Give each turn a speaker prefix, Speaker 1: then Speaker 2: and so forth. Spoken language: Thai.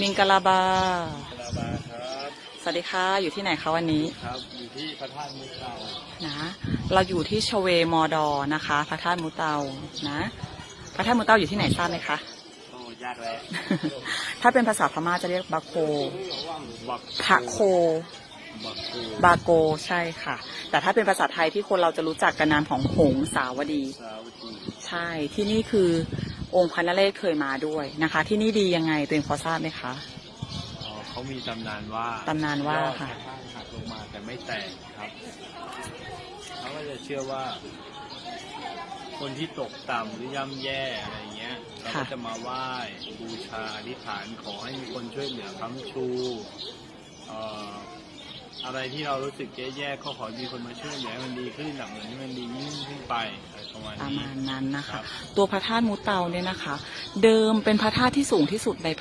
Speaker 1: มิงกะลาบา
Speaker 2: ลาบาครับ
Speaker 1: สวัสดีค่ะ อยู่ที่ไหนคะวันนี้
Speaker 2: ครับอยู่ที่พระธาตุมุกเก่า
Speaker 1: นะ เราอยู่ที่ชเวมอดอนะคะ พระธาตุมุเตานะพระธาตุมุเตาอยู่ที่ไหนทราบไหมคะ
Speaker 2: โอ้ยากแล้ว
Speaker 1: ถ้าเป็นภาษาพม่าจะเรียกบาโค
Speaker 2: บัก
Speaker 1: พระโค
Speaker 2: บักโค
Speaker 1: บาโกใช่ค่ะ แต่ถ้าเป็นภาษาไทยที่คนเราจะรู้จักกันนามของหงสาวดี
Speaker 2: สาวจี
Speaker 1: ใช่ที่นี่คือ องค์พระนเรศเคยมาด้วยนะคะ ที่นี่ดียังไงตัวเองพอทราบไหมคะ
Speaker 2: อ๋อเขามีตำนานว่า
Speaker 1: ตำนานว่าย
Speaker 2: อด
Speaker 1: ค่ะ
Speaker 2: พระธาตุหักลงมาแต่ไม่แตกครับเขาก็จะเชื่อว่า คนที่ตกต่ำหรือย่ำแย่อะไรเงี้ยเราก็
Speaker 1: ค่ะ
Speaker 2: จะมาไหว้บูชาอธิษฐานขอให้มีคนช่วยเหลือค้ำชูเอ่อ อะไรที่เรารู้สึกแย่ๆก็ขอให้มีคนมาช่วยเหลือให้มันดีขึ้นหลังเหมือนให้มันดียิ่งขึ้นไปอะไรประมาณ
Speaker 1: ประ
Speaker 2: นี้
Speaker 1: มาณนั้นนะ
Speaker 2: ครั
Speaker 1: คะ
Speaker 2: บ
Speaker 1: ตัวพระธาตุมุเตาเนี่ยนะคะ เดิมเป็นพระธาตุที่สูงที่สุดในพ